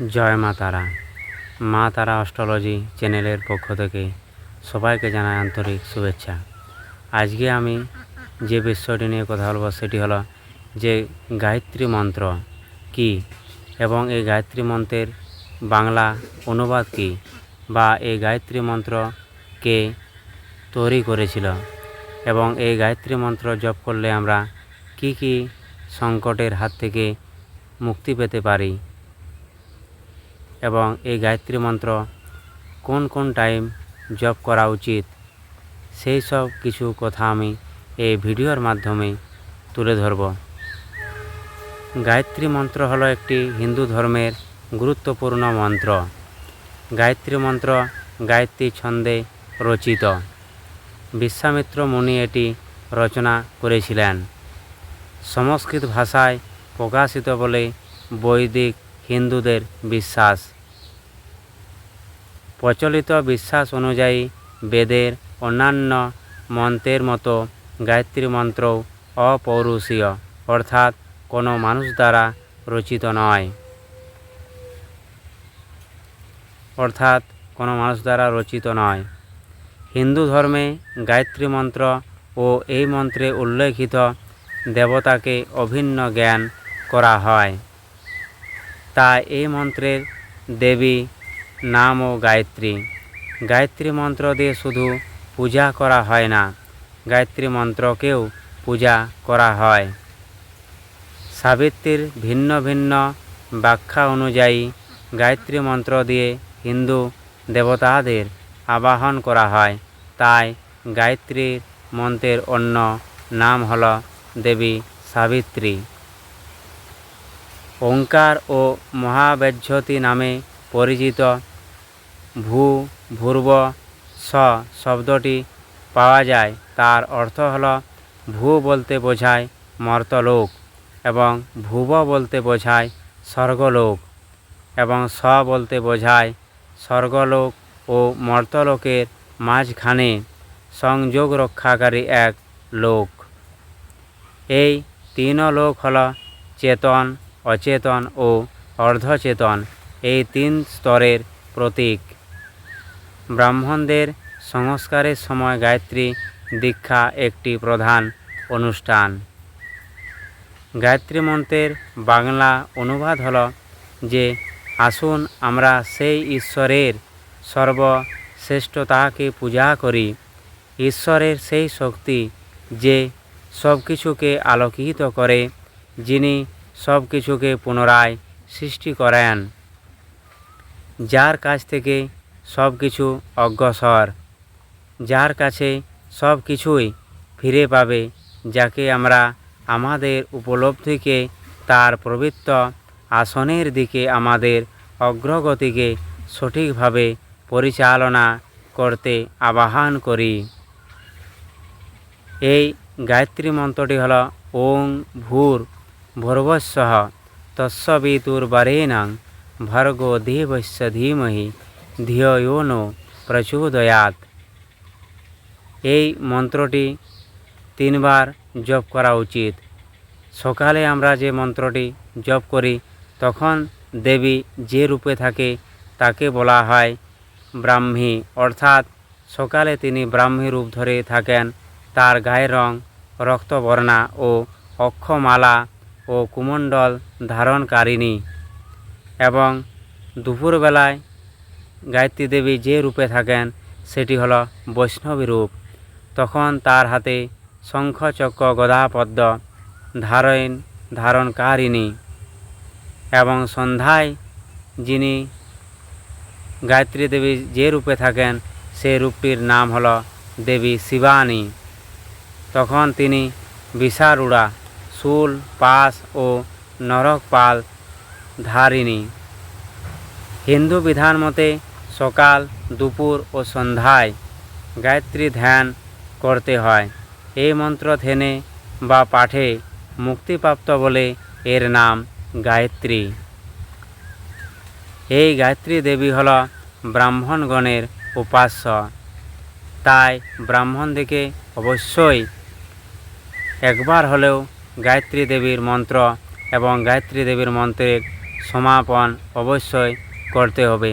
জয় মা তারা। মা তারা অস্ট্রোলজি চ্যানেলের পক্ষ থেকে সবাইকে জানাই আন্তরিক শুভেচ্ছা। আজকে আমি যে বিষয়টি নিয়ে কথা বলব সেটি হলো যে গায়ত্রী মন্ত্র কি এবং এই গায়ত্রী মন্ত্রের বাংলা অনুবাদ কি বা এই গায়ত্রী মন্ত্র কে তৈরি করেছিল এবং এই গায়ত্রী মন্ত্র জপ করলে আমরা কি কি সংকটের হাত থেকে মুক্তি পেতে পারি এবং এই গায়ত্রী মন্ত্র কোন কোন টাইম জপ করা উচিত, সেই সব কিছু কথা আমি এই ভিডিওর মাধ্যমে তুলে ধরব। গায়ত্রী মন্ত্র হলো একটি হিন্দু ধর্মের গুরুত্বপূর্ণ মন্ত্র। গায়ত্রী মন্ত্র গায়ত্রী ছন্দে রচিত। বিশ্বামিত্র মুনি এটি রচনা করেছিলেন। সংস্কৃত ভাষায় প্রকাশিত বলে বৈদিক হিন্দুদের বিশ্বাস। প্রচলিত বিশ্বাস অনুযায়ী বেদের অন্যান্য মন্ত্রের মতো গায়ত্রী মন্ত্রও অপৌরুষীয়, অর্থাৎ কোনো মানুষ দ্বারা রচিত নয়। অর্থাৎ কোনো মানুষ দ্বারা রচিত নয়। হিন্দু ধর্মে গায়ত্রী মন্ত্র ও এই মন্ত্রে উল্লেখিত দেবতাকে অভিন্ন জ্ঞান করা হয়। তাই এই মন্ত্রের দেবী নাম ও গায়ত্রী। গায়ত্রী মন্ত্র দিয়ে শুধু পূজা করা হয় না, গায়ত্রী মন্ত্রকেও পূজা করা হয়। সাবিত্রীর ভিন্ন ভিন্ন ব্যাখ্যা অনুযায়ী গায়ত্রী মন্ত্র দিয়ে হিন্দু দেবতাদের আবাহন করা হয়। তাই গায়ত্রীর মন্ত্রের অন্য নাম হল দেবী সাবিত্রী। ওঙ্কার ও মহাব্যজ্যোতি নামে পরিচিত। ভূ, ভূর্ব, স শব্দটি পাওয়া যায়। তার অর্থ হল ভূ বলতে বোঝায় মর্তলোক এবং ভুব বলতে বোঝায় স্বর্গলোক এবং স বলতে বোঝায় স্বর্গলোক ও মর্তলোকের মাঝখানে সংযোগ রক্ষাকারী এক লোক। এই তিন লোক হল চেতন অচেতন ও অর্ধচেতন এই তিন স্তরের প্রতীক। ব্রাহ্মণদের সংস্কারের সময় গায়ত্রী দীক্ষা একটি প্রধান অনুষ্ঠান। গায়ত্রী মন্ত্রের বাংলা অনুবাদ হল যে, আসুন আমরা সেই ঈশ্বরের সর্বশ্রেষ্ঠতাকে পূজা করি। ঈশ্বরের সেই শক্তি যে সব কিছুকে আলোকিত করে, যিনি সব কিছুকে পুনরায় সৃষ্টি করেন। যার কাছ থেকে সব কিছু অগ্রসর, যার কাছে সব কিছুই ফিরে পাবে, যাকে আমরা আমাদের উপলব্ধিকে তার প্রবৃত্ত আসনের দিকে আমাদের অগ্রগতিকে সঠিকভাবে পরিচালনা করতে আবাহন করি। এই গায়ত্রী মন্ত্রটি হল ওং ভূর। ভর্বস্বহ তস্বিতুর্বরেণং ভর্গো দেবস্য ধীমহি ধিয় নো প্রচোদয়াত এই মন্ত্রটি তিনবার জপ করা উচিত। সকালে আমরা যে মন্ত্রটি জপ করি, তখন দেবী যে রূপে থাকে, তাকে বলা হয় ব্রাহ্মী। অর্থাৎ সকালে তিনি ব্রাহ্মী রূপ ধরে থাকেন। তার গায়ের রং রক্তবর্ণা ও অক্ষমালা ও কুমণ্ডল ধারণকারিণী এবং দুপুরবেলায় গায়ত্রী দেবী যে রূপে থাকেন, সেটি হলো বৈষ্ণবী রূপ। তখন তার হাতে শঙ্খ চক্র গদাপদ্ম ধারণ ধারণকারিণী এবং সন্ধ্যায় যিনি গায়ত্রী দেবী যে রূপে থাকেন, সে রূপটির নাম হল দেবী শিবানী। তখন তিনি বিশারুড়া শূল পাশ ও নরকপাল ধারিণী। হিন্দু বিধান মতে সকাল, দুপুর ও সন্ধ্যায় গায়ত্রী ধ্যান করতে হয়। এই মন্ত্র থেনে বা পাঠে মুক্তিপ্রাপ্ত বলে এর নাম গায়ত্রী। এই গায়ত্রী দেবী হল ব্রাহ্মণগণের উপাস্য। তাই ব্রাহ্মণদিকে অবশ্যই একবার হলেও গায়ত্রী দেবীর মন্ত্র এবং গায়ত্রী দেবীর মন্ত্রের সমাপন অবশ্যই করতে হবে।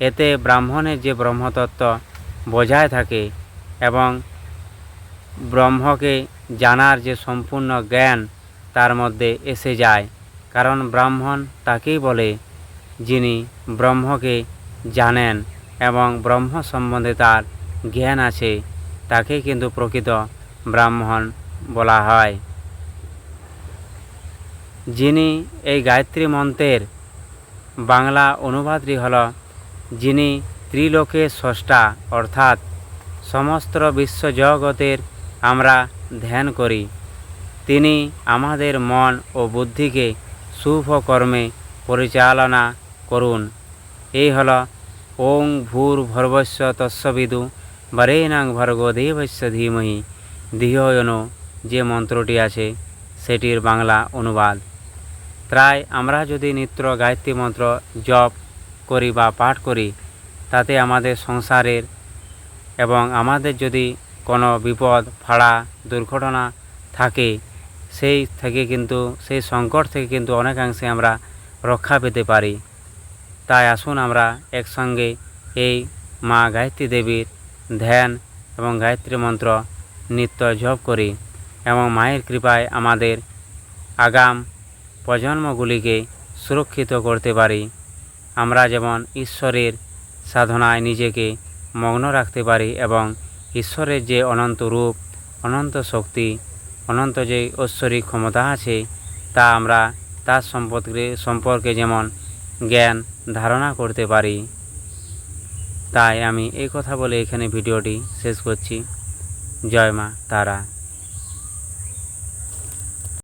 এতে ব্রাহ্মণের যে ব্রহ্মতত্ত্ব বজায় থাকে এবং ব্রহ্মকে জানার যে সম্পূর্ণ জ্ঞান তার মধ্যে এসে যায়। কারণ ব্রাহ্মণ তাকেই বলে যিনি ব্রহ্মকে জানেন এবং ব্রহ্ম সম্বন্ধে তার জ্ঞান আছে তাকে কিন্তু প্রকৃত ব্রাহ্মণ বলা হয়। যিনি এই গায়ত্রী মন্ত্রের বাংলা অনুবাদটি হল, যিনি ত্রিলোকে স্রষ্টা, অর্থাৎ সমস্ত বিশ্বজগতের আমরা ধ্যান করি। তিনি আমাদের মন ও বুদ্ধিকে শুভ কর্মে পরিচালনা করুন। এই হল ওং ভূর ভর্বস্ব তস্যবিদু বরেণাং ভর্গ দেবস্য ধীমহি। ধিয়নো যে মন্ত্রটি আছে, সেটির বাংলা অনুবাদ। তাই আমরা যদি নিত্য গায়ত্রী মন্ত্র জপ করি বা পাঠ করি, তাতে আমাদের সংসারের এবং আমাদের যদি কোনো বিপদ, ফাড়া, দুর্ঘটনা থাকে, সেই থেকে কিন্তু, সেই সংকট থেকে কিন্তু অনেকাংশে আমরা রক্ষা পেতে পারি। তাই আসুন আমরা একসঙ্গে এই মা গায়ত্রী দেবীর ধ্যান এবং গায়ত্রী মন্ত্র নিত্য জপ করি এবং মায়ের কৃপায় আমাদের আগাম প্রজন্মগুলিকে সুরক্ষিত করতে পারি। আমরা যেমন ঈশ্বরের সাধনায় নিজেকে মগ্ন রাখতে পারি এবং ঈশ্বরের যে অনন্ত রূপ, অনন্ত শক্তি, অনন্ত যে ঐশ্বরিক ক্ষমতা আছে, তা আমরা তার সম্পর্কে সম্পর্কে যেমন জ্ঞান ধারণা করতে পারি। তাই আমি এই কথা বলে এখানে ভিডিওটি শেষ করছি। জয় মা তারা।